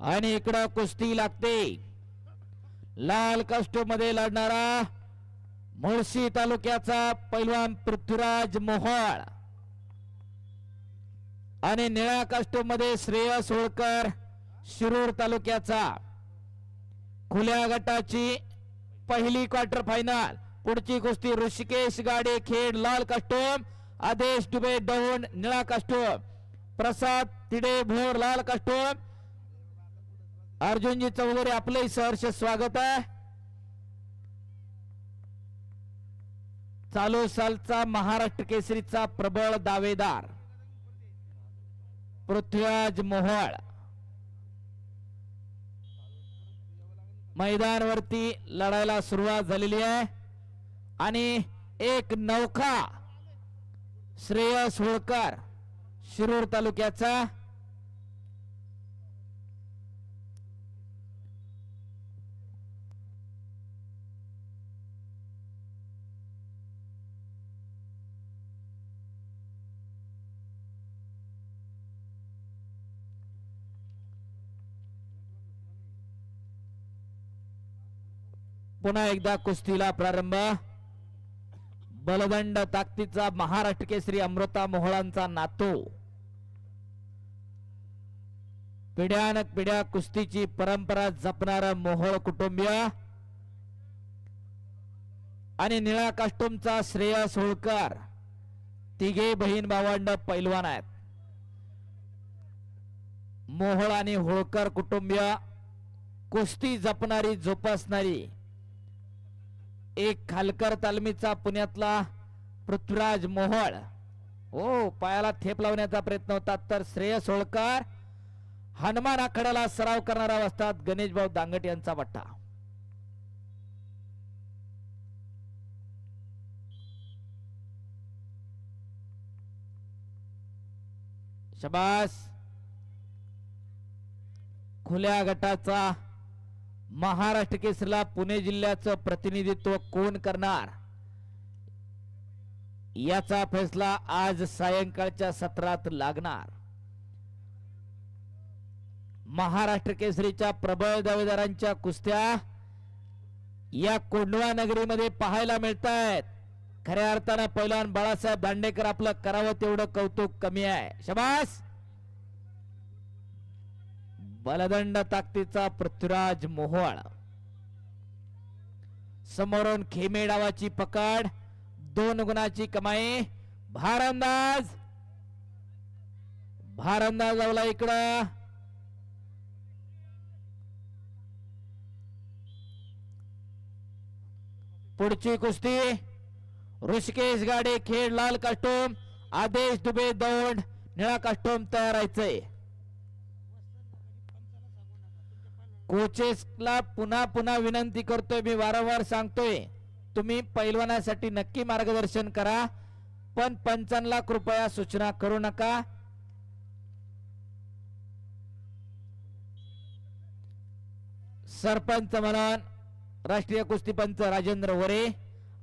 आणि इकडं कुस्ती लागते. लाल कस्टममध्ये लढणारा मुळशी तालुक्याचा पैलवान पृथ्वीराज मोहाळ. आणि निळ्या कस्टममध्ये श्रेयस होळकर शिरूर तालुक्याचा. खुल्या गटाची पहिली क्वार्टर फायनल पुढची कुस्ती ऋषिकेश गाडे खेड लाल कस्टम आदेश दुबे दौंड निळा कस्टम प्रसाद तिडे भोर लाल कस्टम अर्जुनजी चौधरी आपले सहर्ष स्वागत आहे. चालू सालचा महाराष्ट्र केसरीचा प्रबळ दावेदार पृथ्वीराज मोहोळ. मैदानवरती लढायला सुरुवात झालेली आहे. आणि एक नौका श्रेयस होळकर शिरूर तालुक्याचा पुन्हा एकदा कुस्तीला प्रारंभ. बलदंड ताकदीचा महाराष्ट्र केसरी अमृता मोहळांचा नातो. पिढ्यानक पिढ्या कुस्तीची परंपरा जपणारा मोहोळ कुटुंबीय. आणि निळा कास्टूमचा श्रेयस होळकर तिघे बहीण भावंड पैलवान आहेत. मोहोळ आणि होळकर कुटुंबीय. कुस्ती जपणारी जोपासणारी एक खालकर तालमीचा पुण्यातला पृथ्वीराज मोहळ. हो पायाला थेप लावण्याचा प्रयत्न होता तर श्रेयस होळकर हनुमान आखाड्याला सराव करणारा असतात गणेश भाऊ दांगट यांचा बट्टा. शबास. खुल्या गटाचा महाराष्ट्र केसरीला पुणे जिल्ह्याचं प्रतिनिधित्व कोण करणार? याचा फैसला आज सायंकाळच्या सत्रात लागणार. महाराष्ट्र केसरीच्या प्रबळ दावेदारांच्या कुस्त्या या कोंडवा नगरीमध्ये पाहायला मिळत आहेत खऱ्या अर्थानं पैलवान बाळासाहेब दांडेकर आपलं करावं तेवढं कौतुक कमी आहे. शबास! बलदंड ताकदीचा पृथ्वीराज मोहोळ. समोरून खेमे डावाची पकड दोन गुणाची कमाई. भारंदाज भारंदाज लावला इकडं. पुढची कुस्ती ऋषिकेश गाडे खेड लाल कास्टोम आदेश दुबे दौंड निळा कास्टोम तयार कोचेसला पुन्हा पुन्हा विनंती करतोय मी वारंवार सांगतोय. तुम्ही पैलवानासाठी नक्की मार्गदर्शन करा पण पंचांना कृपया सूचना करू नका. सरपंच म्हणून राष्ट्रीय कुस्तीपंच राजेंद्र वरे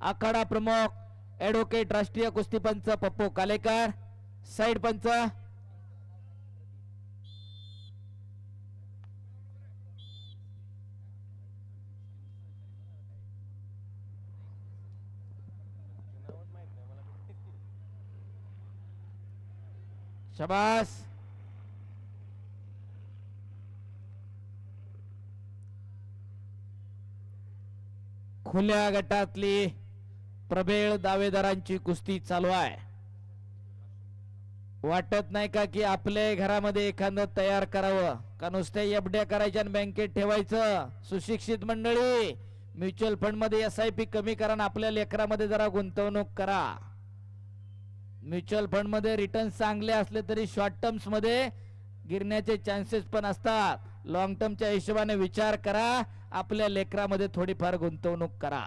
आखाडा प्रमुख ॲडव्होकेट राष्ट्रीय कुस्तीपंच पप्पू कालेकर साईड पंच शबास. खुल्या गटातली प्रबेळ दावेदारांची कुस्ती चालू आहे. वाटत नाही का की आपल्या घरामध्ये एखादं तयार करावं? का नुसत्या एफड्या करायच्या आणि बँकेत ठेवायचं? सुशिक्षित मंडळी म्युच्युअल फंडमध्ये एस आय पी कमी करा आणि आपल्या लेकरामध्ये जरा गुंतवणूक करा. म्युच्युअल फंडमध्ये रिटर्न चांगले असले तरी शॉर्ट टर्म्समध्ये गिरण्याचे चान्सेस पण असतात. लॉंग टर्मच्या हिशोबाने विचार करा. आपल्या लेकरामध्ये थोडीफार गुंतवणूक करा.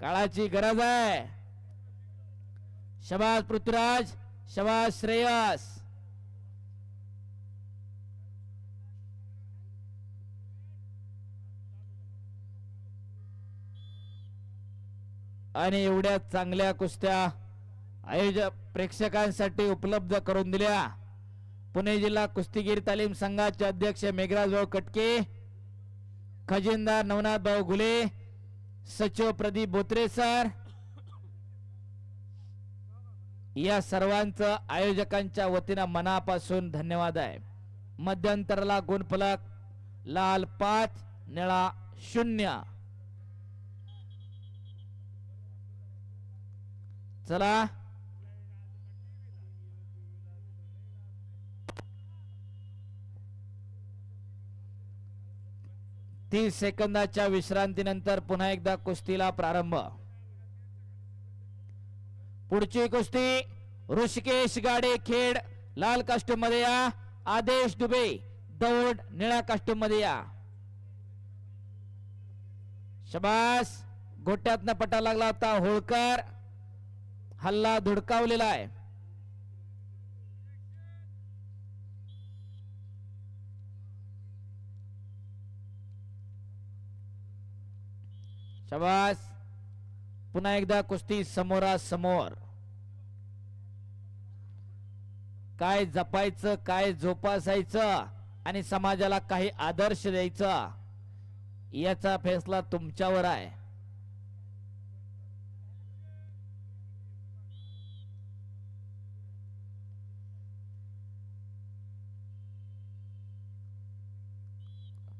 काळाची गरज आहे. शबाज पृथ्वीराज शबाज श्रेयस. आणि एवढ्या चांगल्या कुस्त्या आयोजक प्रेक्षकांसाठी उपलब्ध करून दिल्या. पुणे जिल्हा कुस्तीगीर तालीम संघाचे अध्यक्ष मेघराज भाऊ कटके खजिनदार नवनाथ भाऊ घुले सचिव प्रदीप बोत्रे सर या सर्वांचं आयोजकांच्या वतीनं मनापासून धन्यवाद आहे. मध्यंतराला गुणफलक लाल पाच निळा शून्य. चला. तीस सेकंदाच्या विश्रांतीनंतर पुन्हा एकदा कुस्तीला प्रारंभ. पुढची कुस्ती ऋषिकेश गाडे खेड लाल कास्ट्यूममध्ये या आदेश दुबे दौड निळ्या कास्ट्यूममध्ये या. शबास गोट्यातनं पटा लागला होता होळकर हल्ला धुडकावलेला आहे. शबास. पुन्हा एकदा कुस्ती समोरासमोर. काय जपायचं काय जोपासायचं आणि समाजाला काही आदर्श द्यायचा याचा फैसला तुमच्यावर आहे.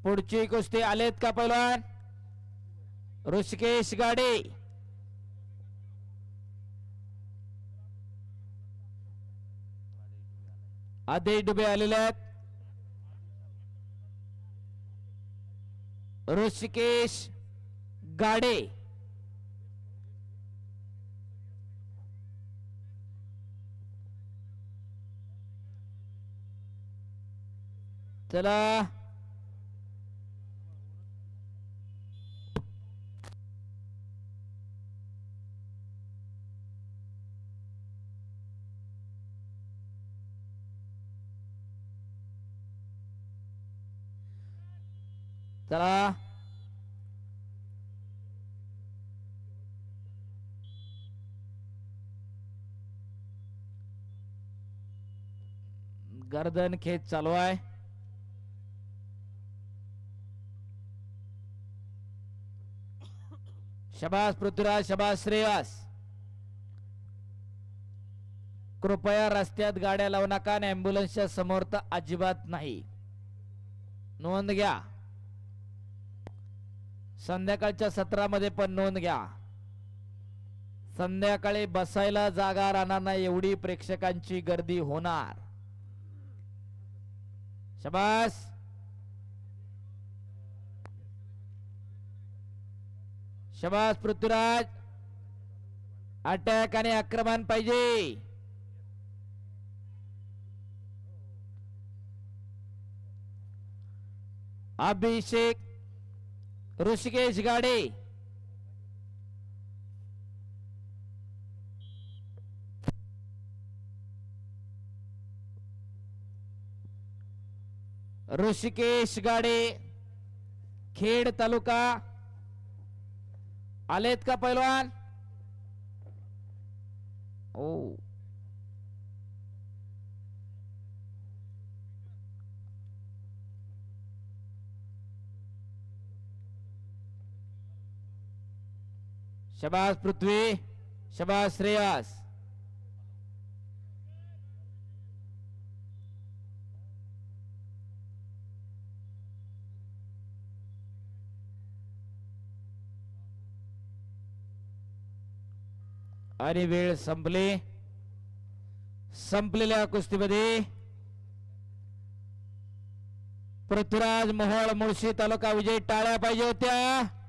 पुढची कुस्ती आलेत का पैलवान? ऋषिकेश गाडे आधी डुबे आलेले आहेत. ऋषिकेश गाडे चला. चला. गर्दन खेच चालू आहे. शबास पृथ्वीराज शबास श्रेवास कृपया रस्त्यात गाड्या लावू नका आणि अँब्युलन्सच्या समोर तर अजिबात नाही. नोंद घ्या. संध्याकाळच्या सत्रामध्ये पण नोंद घ्या. संध्याकाळी बसायला जागा राहणार नाही एवढी प्रेक्षकांची गर्दी होणार. शबास! शबास पृथ्वीराज! अटॅक आणि आक्रमण पाहिजे. अभिषेक ऋषिकेश गाडे. ऋषिकेश गाडे खेड तालुका आलेत का पैलवान? ओ. शबास पृथ्वी. शबास श्रेयास. आणि वेळ संपली. संपलेल्या कुस्तीमध्ये पृथ्वीराज मोहोळ मुळशी तालुका विजय टाळ्या पाहिजे होत्या.